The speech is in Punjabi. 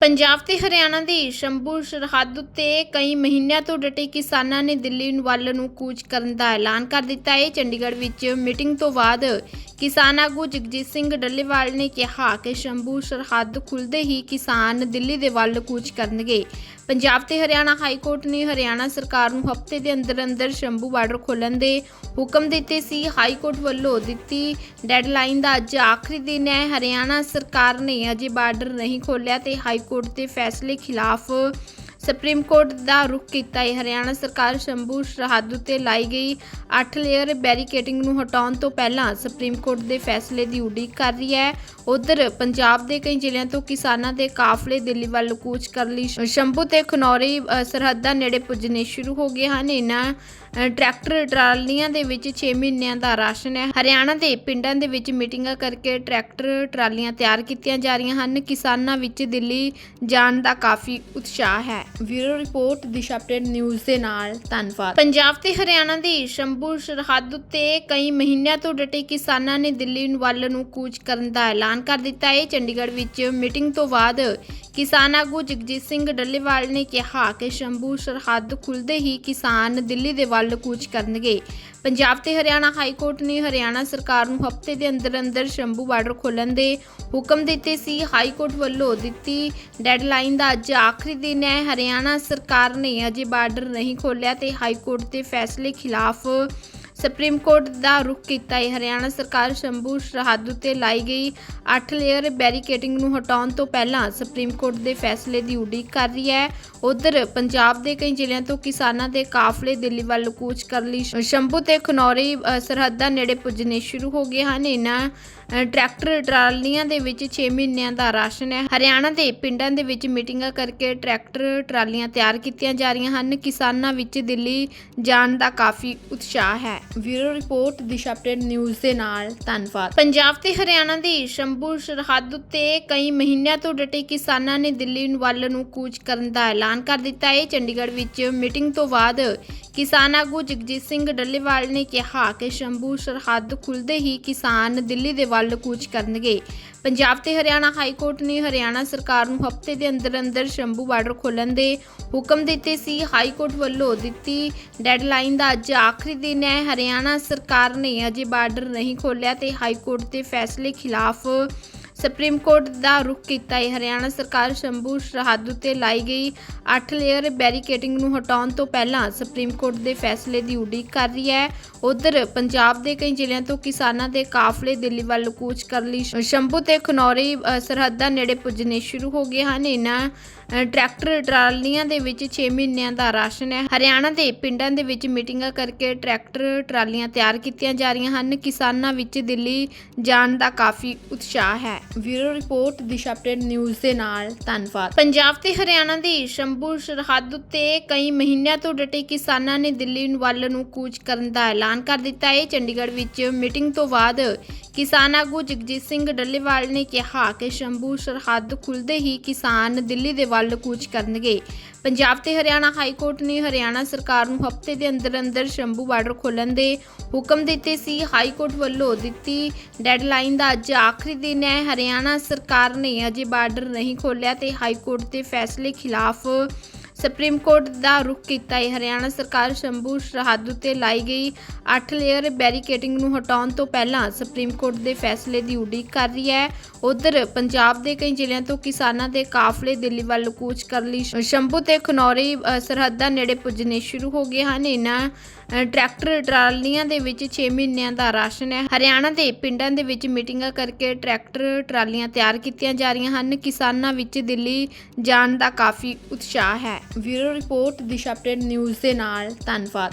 ਪੰਜਾਬ ਤੇ ਹਰਿਆਣਾ ਦੀ ਸ਼ੰਭੂ ਸਰਹੱਦ ਉੱਤੇ ਕਈ ਮਹੀਨਿਆਂ ਤੋਂ ਡਟੇ ਕਿਸਾਨਾਂ ਨੇ ਦਿੱਲੀ ਵੱਲ ਨੂੰ ਕੂਚ ਕਰਨ ਦਾ ਐਲਾਨ ਕਰ ਦਿੱਤਾ ਹੈ। ਚੰਡੀਗੜ੍ਹ ਵਿੱਚ ਮੀਟਿੰਗ ਤੋਂ ਬਾਅਦ ਕਿਸਾਨ ਆਗੂ ਜਗਜੀਤ ਸਿੰਘ ਡੱਲੇਵਾਲ ਨੇ ਕਿਹਾ ਕਿ ਸ਼ੰਭੂ ਸਰਹੱਦ ਖੁੱਲਦੇ ਹੀ ਕਿਸਾਨ ਦਿੱਲੀ ਦੇ ਵੱਲ ਕੂਚ ਕਰਨਗੇ। ਪੰਜਾਬ ਤੇ ਹਰਿਆਣਾ ਹਾਈ ਕੋਰਟ ਨੇ ਹਰਿਆਣਾ ਸਰਕਾਰ ਨੂੰ ਹਫ਼ਤੇ ਦੇ ਅੰਦਰ ਅੰਦਰ ਸ਼ੰਭੂ ਬਾਰਡਰ ਖੋਲ੍ਹਣ ਦੇ ਹੁਕਮ ਦਿੱਤੇ ਸੀ। ਹਾਈ ਕੋਰਟ ਵੱਲੋਂ ਦਿੱਤੀ ਡੈਡਲਾਈਨ ਦਾ ਅੱਜ ਆਖਰੀ ਦਿਨ ਹੈ। ਹਰਿਆਣਾ ਸਰਕਾਰ ਨੇ ਅਜੇ ਬਾਰਡਰ ਨਹੀਂ ਖੋਲ੍ਹਿਆ ਤੇ ਹਾਈ ਕੋਰਟ ਦੇ ਫੈਸਲੇ ਖਿਲਾਫ ਸੁਪਰੀਮ ਕੋਰਟ ਦਾ ਰੁਖ ਕੀਤਾ। ਹੈ ਹਰਿਆਣਾ ਸਰਕਾਰ ਸ਼ੰਭੂ ਸਰਹੱਦ ਉੱਤੇ ਲਾਈ ਗਈ 8 ਲੇਅਰ ਬੈਰੀਕੇਡਿੰਗ ਨੂੰ ਹਟਾਉਣ ਤੋਂ ਪਹਿਲਾਂ ਸੁਪਰੀਮ ਕੋਰਟ ਦੇ ਫੈਸਲੇ ਦੀ ਉਡੀਕ ਕਰ ਰਹੀ ਹੈ। ਉਧਰ ਪੰਜਾਬ ਦੇ ਕਈ ਜ਼ਿਲ੍ਹਿਆਂ ਤੋਂ ਕਿਸਾਨਾਂ ਦੇ ਕਾਫਲੇ ਦਿੱਲੀ ਵੱਲ ਕੂਚ ਕਰਨ ਲਈ ਸ਼ੰਭੂ ਤੇ ਖਨੌਰੀ ਸਰਹੱਦਾਂ ਨੇੜੇ ਪੁੱਜਣੇ ਸ਼ੁਰੂ ਹੋ ਗਏ ਹਨ। ਇਹਨਾਂ ਟਰੈਕਟਰ ਟਰਾਲੀਆਂ ਦੇ ਵਿੱਚ 6 ਮਹੀਨਿਆਂ ਦਾ ਰਾਸ਼ਨ ਹੈ। ਹਰਿਆਣਾ ਦੇ ਪਿੰਡਾਂ ਦੇ ਵਿੱਚ ਮੀਟਿੰਗਾਂ ਕਰਕੇ ਟਰੈਕਟਰ ਟਰਾਲੀਆਂ ਤਿਆਰ ਕੀਤੀਆਂ ਜਾ ਰਹੀਆਂ ਹਨ। ਕਿਸਾਨਾਂ ਵਿੱਚ ਦਿੱਲੀ ਜਾਣ ਦਾ ਕਾਫੀ ਉਤਸ਼ਾਹ ਹੈ। ਬਿਊਰੋ ਰਿਪੋਰਟ ਦੀ ਅਪਡੇਟ ਨਿਊਜ਼ ਦੇ ਨਾਲ ਧੰਨਵਾਦ। ਪੰਜਾਬ ਤੇ ਹਰਿਆਣਾ ਦੀ ਸ਼ੰਭੂ ਸਰਹੱਦ ਉੱਤੇ ਕਈ ਮਹੀਨਿਆਂ ਤੋਂ ਡਟੇ ਕਿਸਾਨਾਂ ਨੇ ਦਿੱਲੀ ਵੱਲ ਨੂੰ ਕੂਚ ਕਰਨ ਦਾ ਐਲਾਨ ਕਰ ਦਿੱਤਾ ਹੈ। ਚੰਡੀਗੜ੍ਹ ਵਿੱਚ ਮੀਟਿੰਗ ਤੋਂ ਬਾਅਦ ਕਿਸਾਨ ਆਗੂ ਜਗਜੀਤ ਸਿੰਘ ਡੱਲੇਵਾਲ ਨੇ ਕਿਹਾ ਕਿ ਸ਼ੰਭੂ ਸਰਹੱਦ ਖੁੱਲਦੇ ਹੀ ਕਿਸਾਨ ਦਿੱਲੀ ਦੇ ਵੱਲ ਕੂਚ ਕਰਨਗੇ। ਪੰਜਾਬ ਤੇ ਹਰਿਆਣਾ ਹਾਈ ਕੋਰਟ ਨੇ ਹਰਿਆਣਾ ਸਰਕਾਰ ਨੂੰ ਹਫ਼ਤੇ ਦੇ ਅੰਦਰ ਅੰਦਰ ਸ਼ੰਭੂ ਬਾਰਡਰ ਖੋਲ੍ਹਣ ਦੇ ਹੁਕਮ ਦਿੱਤੇ ਸੀ। ਹਾਈ ਕੋਰਟ ਵੱਲੋਂ ਦਿੱਤੀ ਡੈਡਲਾਈਨ ਦਾ ਅੱਜ ਆਖਰੀ ਦਿਨ ਹੈ। ਹਰਿਆਣਾ ਸਰਕਾਰ ਨੇ ਅਜੇ ਬਾਰਡਰ ਨਹੀਂ ਖੋਲ੍ਹਿਆ ਤੇ ਹਾਈ ਕੋਰਟ ਦੇ ਫੈਸਲੇ ਖਿਲਾਫ ਸੁਪਰੀਮ ਕੋਰਟ ਦਾ ਰੁਖ ਕੀਤਾ ਹੈ। ਹਰਿਆਣਾ ਸਰਕਾਰ ਸ਼ੰਭੂ ਸਰਹੱਦ ਉੱਤੇ ਲਾਈ ਗਈ 8 ਲੇਅਰ ਬੈਰੀਕੇਡਿੰਗ ਨੂੰ ਹਟਾਉਣ ਤੋਂ ਪਹਿਲਾਂ ਸੁਪਰੀਮ ਕੋਰਟ ਦੇ ਫੈਸਲੇ ਦੀ ਉਡੀਕ ਕਰ ਰਹੀ ਹੈ। ਉਧਰ ਪੰਜਾਬ ਦੇ ਕਈ ਜ਼ਿਲ੍ਹਿਆਂ ਤੋਂ ਕਿਸਾਨਾਂ ਦੇ ਕਾਫਲੇ ਦਿੱਲੀ ਵੱਲ ਕੂਚ ਕਰਨ ਲਈ ਸ਼ੰਭੂ ਤੇ ਖਨੌਰੀ ਸਰਹੱਦਾਂ ਨੇੜੇ ਪੁੱਜਣੇ ਸ਼ੁਰੂ ਹੋ ਗਏ ਹਨ। ਇਹਨਾਂ ਟਰੈਕਟਰ ਟਰਾਲੀਆਂ ਦੇ ਵਿੱਚ 6 ਮਹੀਨਿਆਂ ਦਾ ਰਾਸ਼ਨ ਹੈ। ਹਰਿਆਣਾ ਦੇ ਪਿੰਡਾਂ ਦੇ ਵਿੱਚ ਮੀਟਿੰਗਾਂ ਕਰਕੇ ਟਰੈਕਟਰ ਟਰਾਲੀਆਂ ਤਿਆਰ ਕੀਤੀਆਂ ਜਾ ਰਹੀਆਂ ਹਨ। ਕਿਸਾਨਾਂ ਵਿੱਚ ਦਿੱਲੀ ਜਾਣ ਦਾ ਕਾਫੀ ਉਤਸ਼ਾਹ ਹੈ। ਬਿਊਰੋ ਰਿਪੋਰਟ ਦਿਸ਼ਾ ਅਪਡੇਟ ਨਿਊਜ਼ ਦੇ ਨਾਲ ਧੰਨਵਾਦ। ਪੰਜਾਬ ਤੇ ਹਰਿਆਣਾ ਦੀ ਸ਼ੰਭੂ ਸਰਹੱਦ ਉੱਤੇ ਕਈ ਮਹੀਨਿਆਂ ਤੋਂ ਡਟੇ ਕਿਸਾਨਾਂ ਨੇ ਦਿੱਲੀ ਵੱਲ ਨੂੰ ਕੂਚ ਕਰਨ ਦਾ ਐਲਾਨ ਕਰ ਦਿੱਤਾ। ਹੈ ਚੰਡੀਗੜ੍ਹ ਵਿੱਚ ਮੀਟਿੰਗ ਤੋਂ ਬਾਅਦ ਕਿਸਾਨ ਆਗੂ ਜਗਜੀਤ ਸਿੰਘ ਡੱਲੇਵਾਲ ਨੇ ਕਿਹਾ ਕਿ ਸ਼ੰਭੂ ਸਰਹੱਦ ਖੁੱਲਦੇ ਹੀ ਕਿਸਾਨ ਦਿੱਲੀ ਦੇ ਵੱਲ ਕੂਚ ਕਰਨਗੇ। ਪੰਜਾਬ ਤੇ ਹਰਿਆਣਾ ਹਾਈ ਕੋਰਟ ਨੇ ਹਰਿਆਣਾ ਸਰਕਾਰ ਨੂੰ ਹਫ਼ਤੇ ਦੇ ਅੰਦਰ ਅੰਦਰ ਸ਼ੰਭੂ ਬਾਰਡਰ ਖੋਲ੍ਹਣ ਦੇ ਹੁਕਮ ਦਿੱਤੇ ਸੀ। ਹਾਈ ਕੋਰਟ ਵੱਲੋਂ ਦਿੱਤੀ ਡੈਡਲਾਈਨ ਦਾ ਅੱਜ ਆਖਰੀ ਦਿਨ ਹੈ। ਹਰਿਆਣਾ ਸਰਕਾਰ ਨੇ ਅਜੇ ਬਾਰਡਰ ਨਹੀਂ ਖੋਲ੍ਹਿਆ ਤੇ ਹਾਈ ਕੋਰਟ ਦੇ ਫੈਸਲੇ ਖਿਲਾਫ ਸੁਪਰੀਮ ਕੋਰਟ ਦਾ ਰੁਖ ਕੀਤਾ ਹੈ। ਹਰਿਆਣਾ ਸਰਕਾਰ ਸ਼ੰਭੂ ਸਰਹੱਦ ਉੱਤੇ ਲਾਈ ਗਈ 8 ਲੇਅਰ ਬੈਰੀਕੇਡਿੰਗ ਨੂੰ ਹਟਾਉਣ ਤੋਂ ਪਹਿਲਾਂ ਸੁਪਰੀਮ ਕੋਰਟ ਦੇ ਫੈਸਲੇ ਦੀ ਉਡੀਕ ਕਰ ਰਹੀ ਹੈ। ਉਧਰ ਪੰਜਾਬ ਦੇ ਕਈ ਜ਼ਿਲ੍ਹਿਆਂ ਤੋਂ ਕਿਸਾਨਾਂ ਦੇ ਕਾਫਲੇ ਦਿੱਲੀ ਵੱਲ ਕੂਚ ਕਰਨ ਲਈ ਸ਼ੰਭੂ ਤੇ ਖਨੌਰੀ ਸਰਹੱਦਾਂ ਨੇੜੇ ਪੁੱਜਣੇ ਸ਼ੁਰੂ ਹੋ ਗਏ ਹਨ। ਇਹਨਾਂ ਟਰੈਕਟਰ ਟਰਾਲੀਆਂ ਦੇ ਵਿੱਚ 6 ਮਹੀਨਿਆਂ ਦਾ ਰਾਸ਼ਨ ਹੈ। ਹਰਿਆਣਾ ਦੇ ਪਿੰਡਾਂ ਦੇ ਵਿੱਚ ਮੀਟਿੰਗਾਂ ਕਰਕੇ ਟਰੈਕਟਰ ਟਰਾਲੀਆਂ ਤਿਆਰ ਕੀਤੀਆਂ ਜਾ ਰਹੀਆਂ ਹਨ। ਕਿਸਾਨਾਂ ਵਿੱਚ ਦਿੱਲੀ ਜਾਣ ਦਾ ਕਾਫੀ ਉਤਸ਼ਾਹ ਹੈ। ਬਿਊਰੋ ਰਿਪੋਰਟ ਦਿਸ਼ਾ ਅਪਡੇਟ ਨਿਊਜ਼ ਦੇ ਨਾਲ ਧੰਨਵਾਦ। ਪੰਜਾਬ ਤੇ ਹਰਿਆਣਾ ਦੀ ਸ਼ੰਭੂ ਸਰਹੱਦ ਉੱਤੇ ਕਈ ਮਹੀਨਿਆਂ ਤੋਂ ਡਟੇ ਕਿਸਾਨਾਂ ਨੇ ਦਿੱਲੀ ਵੱਲ ਨੂੰ ਕੂਚ ਕਰਨ ਦਾ ਐਲਾਨ ਕਰ ਦਿੱਤਾ। ਹੈ ਚੰਡੀਗੜ੍ਹ ਵਿੱਚ ਮੀਟਿੰਗ ਤੋਂ ਬਾਅਦ ਕਿਸਾਨ ਆਗੂ ਜਗਜੀਤ ਸਿੰਘ ਡੱਲੇਵਾਲ ਨੇ ਕਿਹਾ ਕਿ ਸ਼ੰਭੂ ਸਰਹੱਦ ਖੁੱਲਦੇ ਹੀ ਕਿਸਾਨ ਦਿੱਲੀ ਦੇ ਵੱਲ ਕੂਚ ਕਰਨਗੇ। ਪੰਜਾਬ ਤੇ ਹਰਿਆਣਾ ਹਾਈ ਕੋਰਟ ਨੇ ਹਰਿਆਣਾ ਸਰਕਾਰ ਨੂੰ ਹਫ਼ਤੇ ਦੇ ਅੰਦਰ ਅੰਦਰ ਸ਼ੰਭੂ ਬਾਰਡਰ ਖੋਲ੍ਹਣ ਦੇ ਹੁਕਮ ਦਿੱਤੇ ਸੀ। ਹਾਈ ਕੋਰਟ ਵੱਲੋਂ ਦਿੱਤੀ ਡੈਡਲਾਈਨ ਦਾ ਅੱਜ ਆਖਰੀ ਦਿਨ ਹੈ। ਹਰਿਆਣਾ ਸਰਕਾਰ ਨੇ ਅਜੇ ਬਾਰਡਰ ਨਹੀਂ ਖੋਲ੍ਹਿਆ ਤੇ ਹਾਈ ਕੋਰਟ ਦੇ ਫੈਸਲੇ ਖਿਲਾਫ ਸੁਪਰੀਮ ਕੋਰਟ ਦਾ ਰੁਖ ਕੀਤਾ ਹੈ। ਹਰਿਆਣਾ ਸਰਕਾਰ ਸ਼ੰਭੂ ਸਰਹੱਦ ਉੱਤੇ ਲਾਈ ਗਈ 8 ਲੇਅਰ ਬੈਰੀਕੇਡਿੰਗ ਨੂੰ ਹਟਾਉਣ ਤੋਂ ਪਹਿਲਾਂ ਸੁਪਰੀਮ ਕੋਰਟ ਦੇ ਫੈਸਲੇ ਦੀ ਉਡੀਕ ਕਰ ਰਹੀ ਹੈ। ਉਧਰ ਪੰਜਾਬ ਦੇ ਕਈ ਜ਼ਿਲ੍ਹਿਆਂ ਤੋਂ ਕਿਸਾਨਾਂ ਦੇ ਕਾਫਲੇ ਦਿੱਲੀ ਵੱਲ ਕੂਚ ਕਰਨ ਲਈ ਸ਼ੰਭੂ ਤੇ ਖਨੌਰੀ ਸਰਹੱਦਾਂ ਨੇੜੇ ਪੁੱਜਣੇ ਸ਼ੁਰੂ ਹੋ ਗਏ ਹਨ। ਇਹਨਾਂ ਟਰੈਕਟਰ ਟਰਾਲੀਆਂ ਦੇ ਵਿੱਚ 6 ਮਹੀਨਿਆਂ ਦਾ ਰਾਸ਼ਨ ਹੈ। ਹਰਿਆਣਾ ਦੇ ਪਿੰਡਾਂ ਦੇ ਵਿੱਚ ਮੀਟਿੰਗਾਂ ਕਰਕੇ ਟਰੈਕਟਰ ਟਰਾਲੀਆਂ ਤਿਆਰ ਕੀਤੀਆਂ ਜਾ ਰਹੀਆਂ ਹਨ। ਕਿਸਾਨਾਂ ਵਿੱਚ ਦਿੱਲੀ ਜਾਣ ਦਾ ਕਾਫੀ ਉਤਸ਼ਾਹ ਹੈ। ਬਿਊਰੋ ਰਿਪੋਰਟ ਦਿਸ਼ਾ ਅਪਡੇਟ ਨਿਊਜ਼ ਦੇ ਨਾਲ ਧੰਨਵਾਦ।